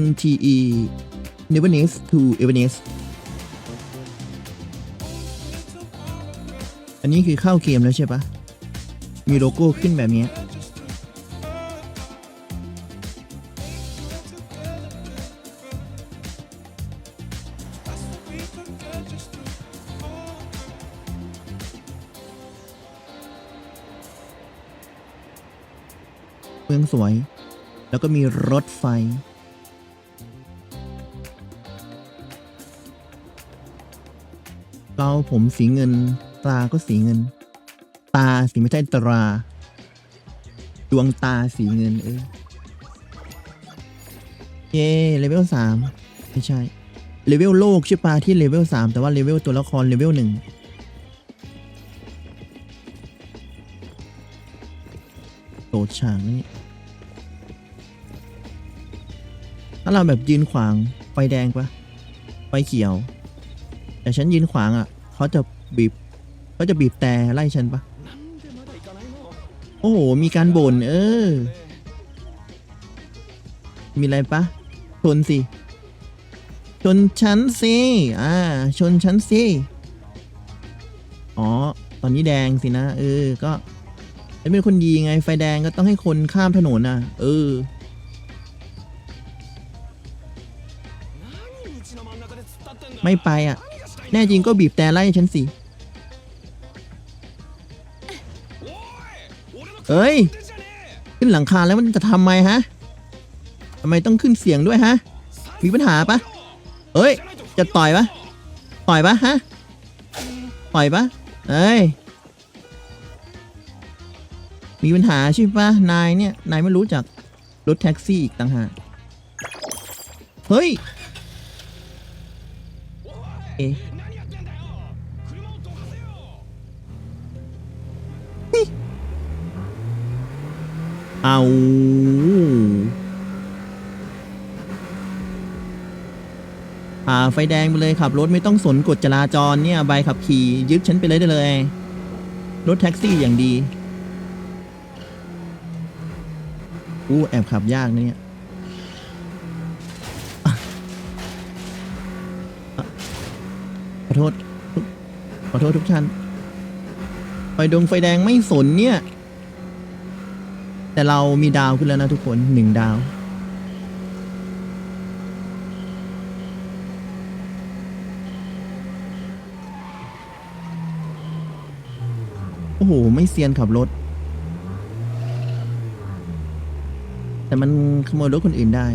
NTE Nevertheless to Everness อันนี้คือเข้าเกมแล้วใช่ปะมีโลโก้ขึ้นแบบนี้ เมืองสวย แล้วก็มีรถไฟ เราผมสีเงินตาก็สีเงิน ตาสีไม่ใช่ตรา ดวงตาสีเงิน เออเย่เลเวลสามไม่ใช่เลเวลโลกใช่ปะที่เลเวลสามแต่ว่าเลเวลตัวละครเลเวลหนึ่งโดดฉากนี่ถ้าเราแบบยืนขวางไฟแดงปะไฟเขียว แต่ฉันยืนขวางอะเขาจะบีบเขาจะบีบแต่ไล่ฉันปะโอ้โห มีการบ่นเออ มีอะไรปะชนสิ ชนชั้นสิ อ่า ชนชั้นสิ อ๋อ ตอนนี้แดงสินะ เออ ก็เป็นคนดีไง ไฟแดงก็ต้องให้คนข้ามถนนนะเออ ไม่ไปอะ แน่จริงก็บีบแต่ไล่ฉันสิ เอ้ย ขึ้นหลังคาแล้วมันจะทำไมฮะทำไมต้องขึ้นเสียงด้วยฮะ มีปัญหาปะเอ้ย จะต่อยปะต่อยปะฮะ ต่อยปะเอ้ย มีปัญหาใช่ปะนายเนี่ย นายไม่รู้จักรถแท็กซี่อีกต่างหาก เฮ้ย เอ๊ะ เอาอ่าไฟแดงไปเลยขับรถไม่ต้องสนกฎจราจรเนี่ยใบขับขี่ยึดฉันไปเลยได้เลย รถแท็กซี่อย่างดีอู้แอบขับยากนะเนี่ยขอโทษขอโทษทุกท่านไฟดงไฟแดงไม่สนเนี่ย แต่เรามีดาวขึ้นแล้วนะทุกคนหนึ่งดาว โอ้โห ไม่เซียนขับรถ แต่มันขโมยรถคนอื่นได้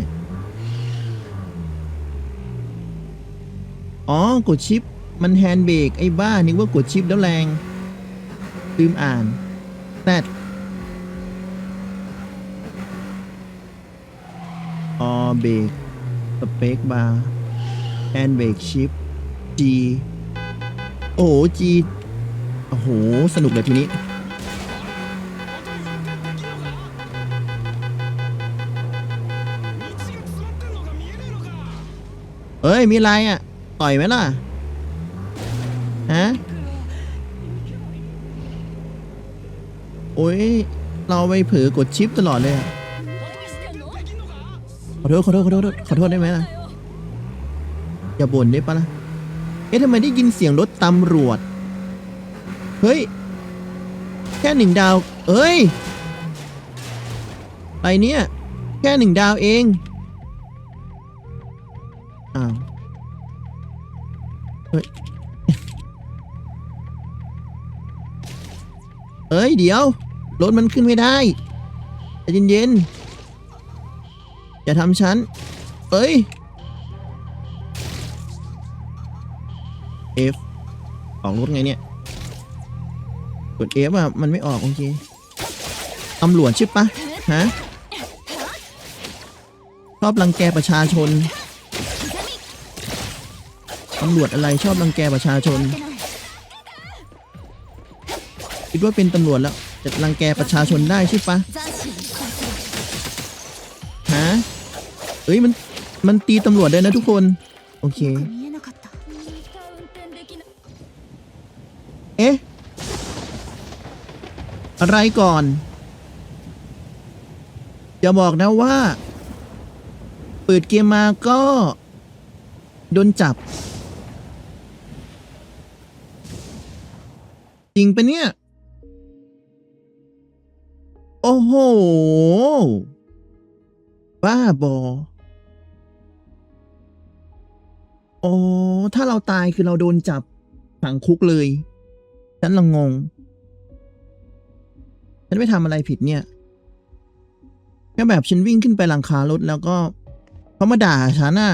อ๋อ กดชิป มันแฮนด์เบรกไอ้บ้านึกว่ากดชิปแล้วแรง ลืมอ่านแซ อเบรกสเปคบาร์แฮนเบรกชิป G โอ้โห G โอ้โห สนุกเลยทีนี้ เอ้ย มีอะไรอะ ต่อยไหมล่ะ ฮะ โอ้ย เราไปเผลอกดชิปตลอดเลยอะ ขอโทษขอโทษขอโทษขอโทษได้ไหมล่ะอย่าบ่นได้ปะล่ะเอ๊ะทำไมได้ยินเสียงรถตำรวจ เฮ้ย แค่หนึ่งดาว เอ้ยไปเนี่ย แค่หนึ่งดาวเองอ้าวเฮ้ยเอ้ย เดี๋ยว รถมันขึ้นไม่ได้ใจเย็นๆ อย่าทำฉัน เอ้ย F ออกรถไงเนี่ย กด F อะ มันไม่ออก โอเค ตำรวจใช่ปะฮะ ชอบรังแกประชาชน ตำรวจอะไรชอบรังแกประชาชน คิดว่าเป็นตำรวจแล้วจะรังแกประชาชนได้ใช่ปะ เอ้ยมันมันตีตำรวจได้นะทุกคน โอเค เอ๊ะ อะไรก่อน อย่าบอกนะว่า เปิดเกมมาก็ โดนจับ จริงปะเนี่ย โอ้โห บ้าบอ อ๋อ ถ้าเราตายคือเราโดนจับขังคุกเลย ฉันละงง ฉันไม่ทำอะไรผิดเนี่ยแค่แบบฉันวิ่งขึ้นไปหลังคารถแล้วก็เขามาด่าฉันอะ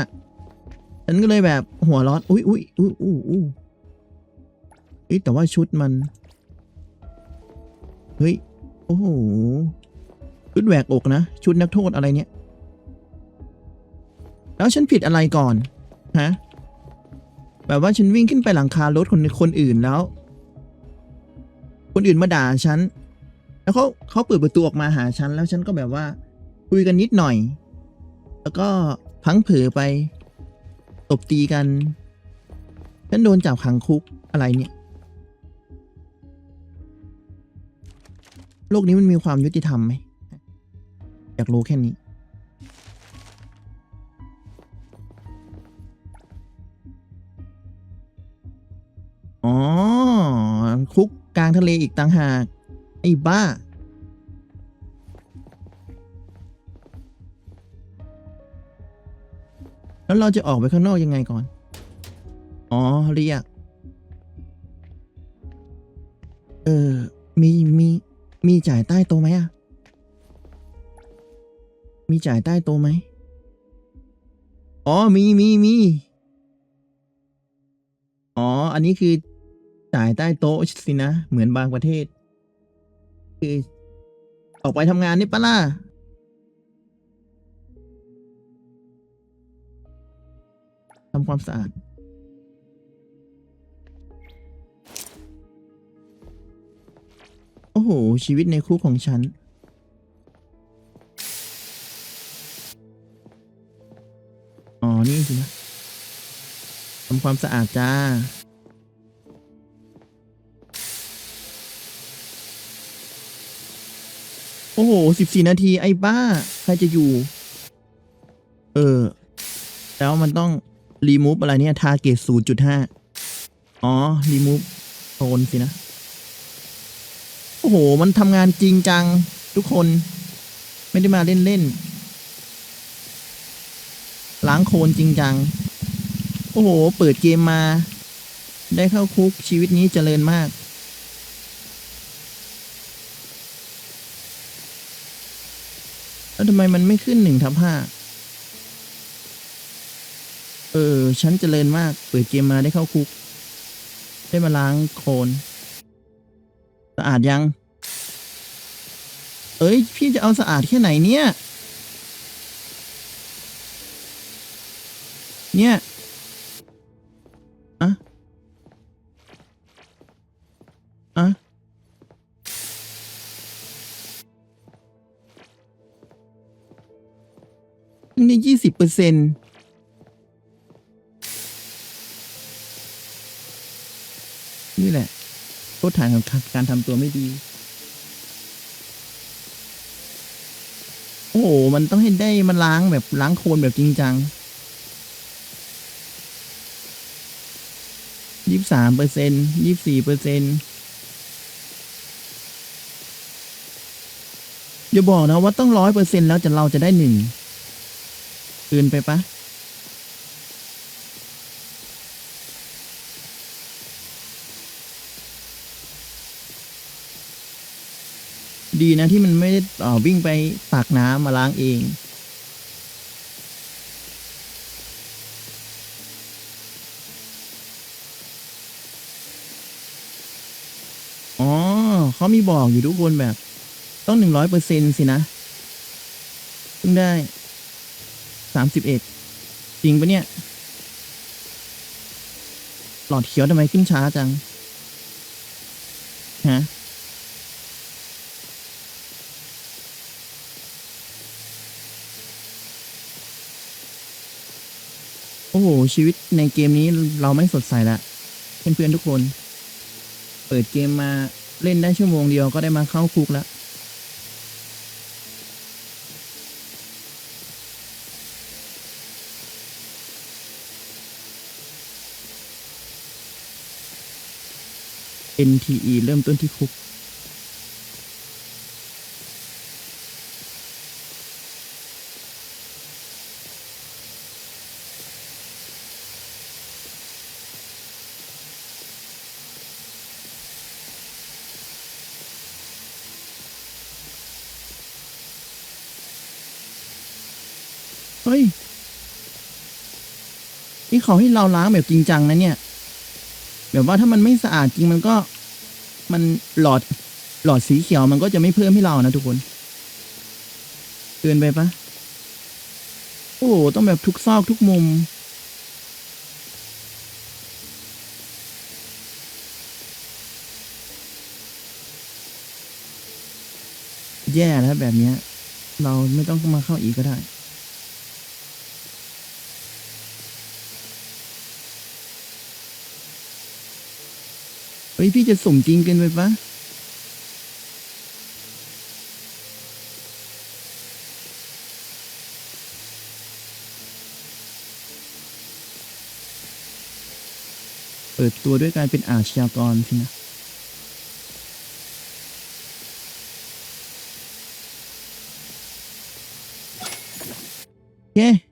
ฉันก็เลยแบบหัวร้อน อุ้ยอุ้ยอุ้ยอุ้ยอุ้ยเอ้ยแต่ว่าชุดมัน เฮ้ย โอ้โห ชุดแหวกอกนะ ชุดนักโทษอะไรเนี่ย แล้วฉันผิดอะไรก่อน ฮะ แบบว่าฉันวิ่งขึ้นไปหลังคารถคนคนอื่นแล้ว คนอื่นมาด่าฉัน แล้วเขาเขาเปิดประตูออกมาหาฉัน แล้วฉันก็แบบว่า คุยกันนิดหน่อย แล้วก็พังเผลอไปตบตีกัน ฉันโดนจับขังคุกอะไรเนี่ย โลกนี้มันมีความยุติธรรมไหมอยากรู้แค่นี้ อ๋อ คุกกลางทะเลอีกต่างหาก ไอ้บ้า แล้วเราจะออกไปข้างนอกยังไงก่อน อ๋อ เรียก เออ มี มี มีจ่ายใต้โต๊ะไหมอะ มีจ่ายใต้โต๊ะไหม อ๋อ มี มี มีอ๋อ อันนี้คือ จ่ายใต้โต๊ะสินะ เหมือนบางประเทศ คือ ออกไปทำงานนี่ปะล่ะ ทำความสะอาด โอ้โห ชีวิตในคุกของฉัน อ๋อ นี่สินะทำความสะอาดจ้า สิบสี่นาทีไอ้บ้า ใครจะอยู่ เออ แล้วมันต้องรีมูฟอะไรเนี่ยทาเกตศูนย์จุดห้าอ๋อรีมูฟโทนสินะ โอ้โห มันทำงานจริงจัง ทุกคน ไม่ได้มาเล่นเล่นล้างโคลนจริงจัง โอ้โห เปิดเกมมา ได้เข้าคุกชีวิตนี้เจริญมาก แล้วทำไมมันไม่ขึ้นหนึ่งทับห้าเออ ฉันเจริญมาก เปิดเกมมาได้เข้าคุก ได้มาล้างโคลนสะอาดยัง เอ้ย พี่จะเอาสะอาดแค่ไหนเนี่ย เนี่ย นี่ยี่สิบเปอร์เซ็นต์นี่แหละโทษฐานของการทำตัวไม่ดี โอ้โห มันต้องให้ได้มันล้างแบบล้างโคลนแบบจริงจังยี่สามเปอร์เซ็นยี่สี่เปอร์เซ็นอย่าบอกนะว่าต้องร้อยเปอร์เซ็นแล้วจะเราจะได้หนึ่ง เกินไปปะดีนะที่มันไม่ได้ต่อวิ่งไปตักน้ำมาล้างเอง อ๋อเขามีบอกอยู่ทุกคนแบบ ต้องหนึ่งร้อยเปอร์เซ็นสินะเพิ่งได้ สามสิบเอ็ดจริงปะเนี่ย หลอดเขียวทำไมขึ้นช้าจัง ฮะ โอ้โห ชีวิตในเกมนี้เราไม่สดใสละเพื่อนๆทุกคน เปิดเกมมาเล่นได้ชั่วโมงเดียวก็ได้มาเข้าคุกแล้ว NTE เริ่มต้นที่คุก เฮ้ย นี่เขาให้เราล้างแบบจริงจังนะเนี่ย แบบว่าถ้ามันไม่สะอาดจริงมันก็ มันหลอดหลอดสีเขียวมันก็จะไม่เพิ่มให้เรานะทุกคนเกินไปปะโอ้ต้องแบบทุกซอกทุกมุม แย่แล้วแบบเนี้ย เราไม่ต้องมาเข้าอีกก็ได้ เฮ้ย พี่จะสมจริงเกินไปปะเปิดตัวด้วยการเป็นอาชญากรสินะโอเค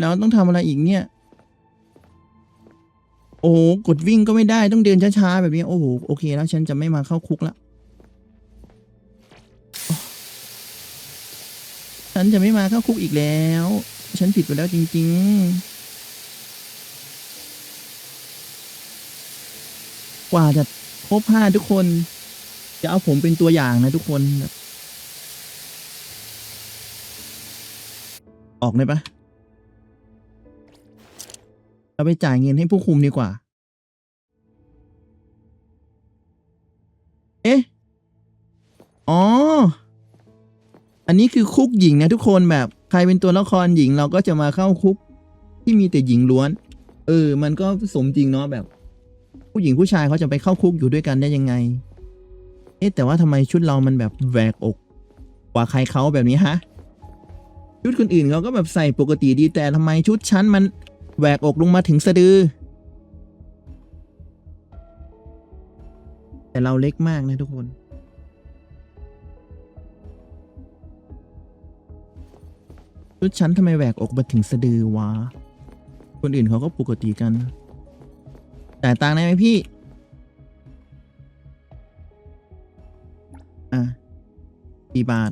แล้วต้องทำอะไรอีกเนี่ย โอ้โหกดวิ่งก็ไม่ได้ต้องเดินช้าๆแบบนี้ โอ้โหโอเคแล้วฉันจะไม่มาเข้าคุกละฉันจะไม่มาเข้าคุกอีกแล้ว ฉันผิดไปแล้วจริง ๆกว่าจะครบห้าทุกคน จะเอาผมเป็นตัวอย่างนะทุกคน ออกเลยปะ เราไปจ่ายเงินให้ผู้คุมดีกว่า เอ๊ะ อ๋อ อันนี้คือคุกหญิงนะทุกคนแบบใครเป็นตัวละครหญิงเราก็จะมาเข้าคุกที่มีแต่หญิงล้วน เออ มันก็สมจริงเนาะแบบ ผู้หญิงผู้ชายเขาจะไปเข้าคุกอยู่ด้วยกันได้ยังไง เอ๊ะแต่ว่าทำไมชุดเรามันแบบแหวกอกกว่าใครเขาแบบนี้ฮะ ชุดคนอื่นเขาก็แบบใส่ปกติดีแต่ทำไมชุดฉันมัน หวกอกลงมาถึงสะดือ แต่เราเล็กมากนะทุกคน ชุดฉันทำไมแหวกอกมาถึงสะดือวะ คนอื่นเขาก็ปกติกันจ่ายตังได้ไหมพี่ อะกี่บาท